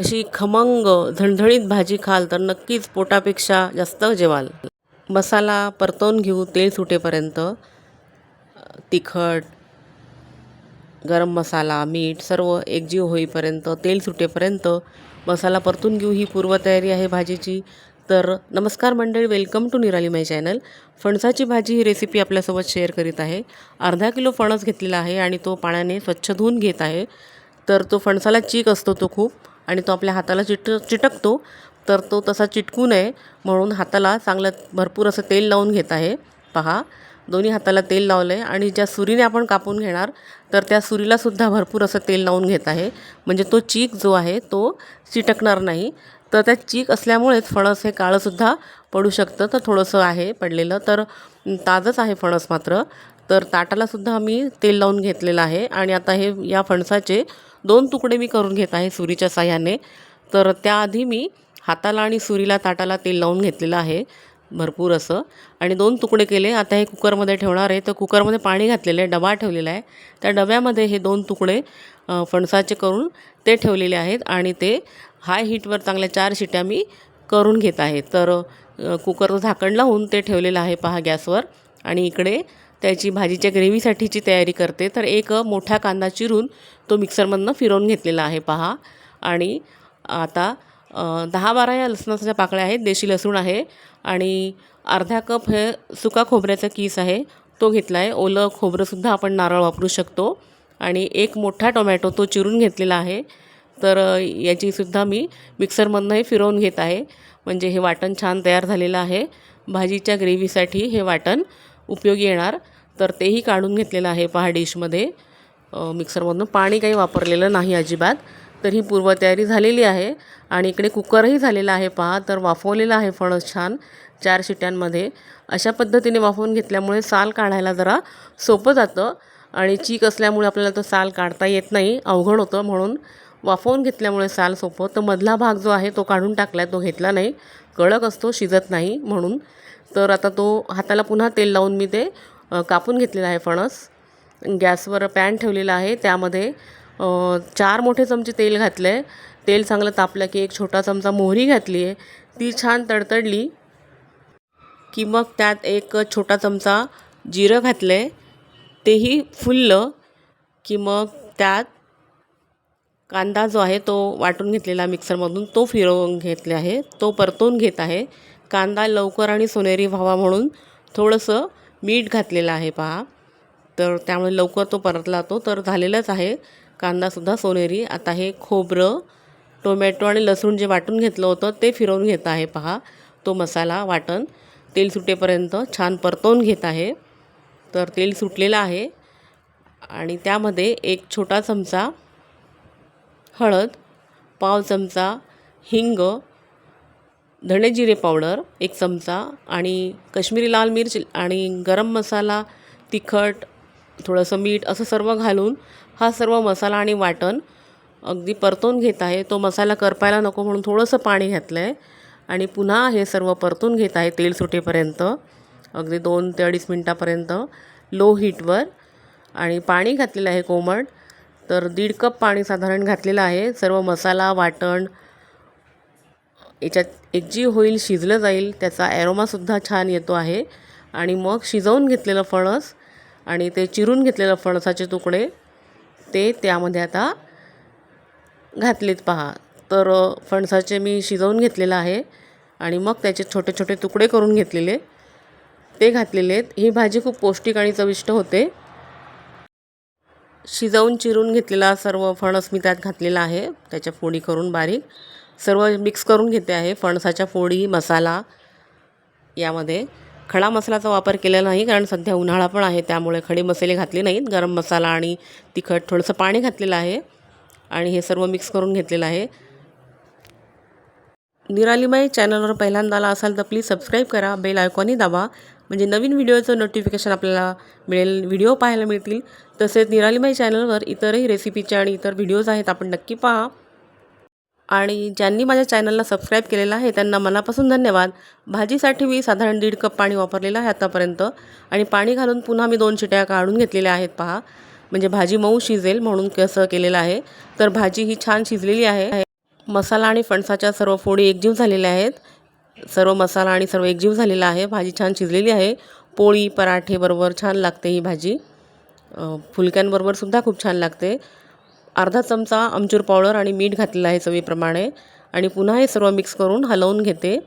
अशी खमंग झणझणीत भाजी खाल तर नक्कीच पोटापेक्षा जास्त जेवाल. मसाला परतवून घेऊ तेल सुटेपर्यंत. तिखट गरम मसाला मीठ सर्व एकजीव होईपर्यंत तेल सुटेपर्यंत मसाला परतून घेऊ ही पूर्वतयारी आहे भाजीची. तर नमस्कार मंडळी वेलकम टू निराली माय चॅनल. फणसाची भाजी ही रेसिपी आपल्यासोबत शेअर करीत आहे. अर्धा किलो फणस घेतलेला आहे आणि तो पाण्याने स्वच्छ धुवून घेत आहे. तर तो फणसाला चीक असतो तो खूप. आणि तो आपल्या हाताला चिट चिटकतो तर तो तसा चिटकू नये म्हणून हाताला चांगलं भरपूर असं तेल लावून घेत आहे. पहा दोन्ही हाताला तेल लावलं आहे आणि ज्या सुरीने आपण कापून घेणार तर त्या सुरीलासुद्धा भरपूर असं तेल लावून घेत आहे. म्हणजे तो चीक जो आहे तो चिटकणार नाही. तर त्या चीक असल्यामुळेच फणस हे काळंसुद्धा पडू शकतं तर थोडंसं आहे पडलेलं. तर ताजंच आहे फणस मात्र. तर ताटालासुद्धा मी तेल लावून घेतलेलं आहे आणि आता हे या फणसाचे दोन तुकडे मी करून घेत आहे सुरीच्या साह्याने. तर त्याआधी मी हाताला आणि सुरीला ताटाला तेल लावून घेतलेलं आहे भरपूर असं. आणि दोन तुकडे केले. आता हे कुकरमध्ये ठेवणार आहे. तर कुकरमध्ये पाणी घातलेलं आहे डबा ठेवलेला आहे. त्या डब्यामध्ये हे दोन तुकडे फणसाचे करून ते ठेवलेले आहेत आणि ते हाय हीटवर चांगल्या चार शिट्या मी करून घेत आहे. तर कुकरचं झाकण लावून ते ठेवलेलं आहे पहा गॅसवर. आणि इकडे त्याची भाजीच्या ग्रेव्हीसाठीची तयारी करते. तर एक मोठा कांदा चिरून तो मिक्सरमधनं फिरवून घेतलेला आहे. पहा. आणि आता दहा बारा या लसणाच्या पाकळ्या आहेत. देशी लसूण आहे. आणि अर्धा कप हे सुका खोबऱ्याचा कीस आहे. तो घेतला आहे ओलं खोबरंसुद्धा आपण नारळ वापरू शकतो. आणि एक मोठा टोमॅटो तो चिरून घेतलेला आहे. तर याचीसुद्धा मी मिक्सरमधनं हे फिरवून घेत आहे. म्हणजे हे वाटण छान तयार झालेलं आहे. भाजीच्या ग्रेव्हीसाठी हे वाटण उपयोगी येणार. तर तेही काढून घेतलेलं आहे पहा डिशमध्ये. मिक्सरमधून पाणी काही वापरलेलं नाही अजिबात. तर ही पूर्वतयारी झालेली आहे. आणि इकडे कुकरही झालेला आहे पहा. तर वाफवलेला आहे फणस छान चार शिट्यांमध्ये. अशा पद्धतीने वाफवून घेतल्यामुळे साल काढायला जरा सोपं जातं. आणि चीक असल्यामुळे आपल्याला तो साल काढता येत नाही. अवघड होतं म्हणून वाफवून घेतल्यामुळे साल सोपं. तर मधला भाग जो आहे तो काढून टाकला आहे तो घेतला नाही. कडक असतो शिजत नाही म्हणून. तर आता तो हाताला पुन्हा तेल लावून मी ते कापून घेतलेला आहे फणस. गॅसवर पॅन ठेवलेला आहे. त्यामध्ये चार मोठे चमचे तेल घातलं आहे तेल चांगलं तापलं की एक छोटा चमचा मोहरी घातली आहे ती छान तडतडली की मग त्यात एक छोटा चमचा जिरं घातलं आहे तेही फुललं की मग त्यात कांदा जो आहे तो वाटून घेतलेला मिक्सरमधून तो फिरवून घेतले आहे. तो परतून घेत आहे. कांदा लवकर आणि सोनेरी व्हावा म्हणून थोडंसं मीठ घातलेलं आहे पहा. तर त्यामुळे लवकर तो परतला तो तर झालेलाच आहे. कांदासुद्धा सोनेरी. आता हे खोबरं टोमॅटो आणि लसूण जे वाटून घेतलं होतं ते फिरवून घेत आहे पहा. तो मसाला वाटण तेल सुटेपर्यंत छान परतवून घेत आहे. तर तेल सुटलेलं आहे. आणि त्यामध्ये एक छोटा चमचा हळद पाव चमचा हिंग धणे जिरे पावडर एक चमचा आणि कश्मीरी लाल मिरच आणि गरम मसाला तिखट थोडंसं मीठ असं सर्व घालून हा सर्व मसाला आणि वाटण अगदी परतून घेत आहे. तो मसाला करपायला नको म्हणून थोडंसं पाणी घातलं आहे आणि पुन्हा हे सर्व परतून घेत आहे तेल सुटेपर्यंत अगदी दोन ते अडीच मिनटापर्यंत लो हीटवर आणि पाणी घातलेलं आहे कोमट. तर दीड कप पाणी साधारण घातलेलं आहे. सर्व मसाला वाटण याच्यात एकजीव होईल शिजलं जाईल त्याचा ॲरोमासुद्धा छान येतो आहे. आणि मग शिजवून घेतलेलं फणस आणि ते चिरून घेतलेलं फणसाचे तुकडे ते त्यामध्ये आता घातलेत पहा. तर फणसाचे मी शिजवून घेतलेलं आहे आणि मग त्याचे छोटे छोटे तुकडे करून घेतलेले. ते घातलेले आहेत. ही भाजी खूप पौष्टिक आणि चविष्ट होते. शिजवून चिरून घेतलेला सर्व फणस मी त्यात घातलेला आहे. त्याच्या फोडी करून बारीक. सर्व मिक्स करून घेते आहे. फणसाच्या फोडी मसाला यामध्ये. खडा मसाल्याचा वापर केलेला नाही कारण सध्या उन्हाळा पण आहे. त्यामुळे खडे मसाले घातले नाहीत. गरम मसाला आणि तिखट थोडंसं पाणी घातलेलं आहे. आणि हे सर्व मिक्स करून घेतलेलं आहे. निरालीमाई चॅनलवर पहिल्यांदा आला असाल तर प्लीज सबस्क्राईब करा. बेल आयकॉनही दाबा. म्हणजे नवीन व्हिडिओचं नोटिफिकेशन आपल्याला मिळेल व्हिडिओ पाहायला मिळतील. तसेच निरालीबाई चॅनलवर इतरही रेसिपीचे आणि इतर व्हिडिओज आहेत आपण नक्की पहा. आणि ज्यांनी माझ्या चॅनलला सबस्क्राईब केलेलं आहे त्यांना मनापासून धन्यवाद. भाजीसाठी मी साधारण दीड कप पाणी वापरलेलं आहे आतापर्यंत. आणि पाणी घालून पुन्हा मी दोन शिट्या काढून घेतलेल्या आहेत पहा. म्हणजे भाजी मऊ शिजेल म्हणून कसं केलेलं आहे. तर भाजी ही छान शिजलेली आहे. मसाला आणि फणसाच्या सर्व फोडी एकजीव झालेल्या आहेत. सर्व मसाला आणि सर्व एकजीव झालेला आहे. भाजी छान शिजलेली आहे. पोळी पराठेबरोबर छान लागते ही भाजी. फुलक्यांबरोबर सुद्धा खूप छान लागते. अर्धा चमचा आमचूर पावडर आणि मीठ घातलेलं आहे चवीप्रमाणे. आणि पुन्हा हे सर्व मिक्स करून हलवून घेते.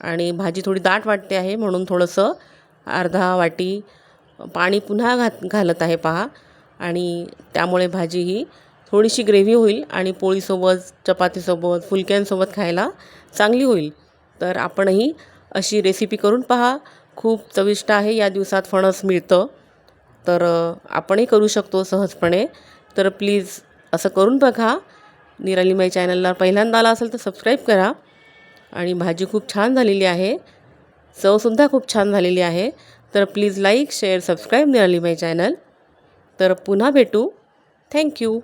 आणि भाजी थोडी दाट वाटते आहे म्हणून थोडंसं अर्धा वाटी पाणी पुन्हा घात घालत आहे पहा. आणि त्यामुळे भाजी ही थोडीशी ग्रेव्ही होईल आणि पोळीसोबत चपातीसोबत फुलक्यांसोबत खायला चांगली होईल. तर आपणही अशी रेसिपी करून पहा. खूप चविष्ट आहे या दिवसात फणस मिळतं. तर आपणही करू शकतो सहजपणे. तर प्लीज असं करून बघा. निरालीमाई चॅनलला पहिल्यांदा आला असेल तर सबस्क्राईब करा. आणि भाजी खूप छान झालेली आहे. चवसुद्धा खूप छान झालेली आहे. तर please like share subscribe Niralimai channel तर पुन्हा भेटू. थँक्यू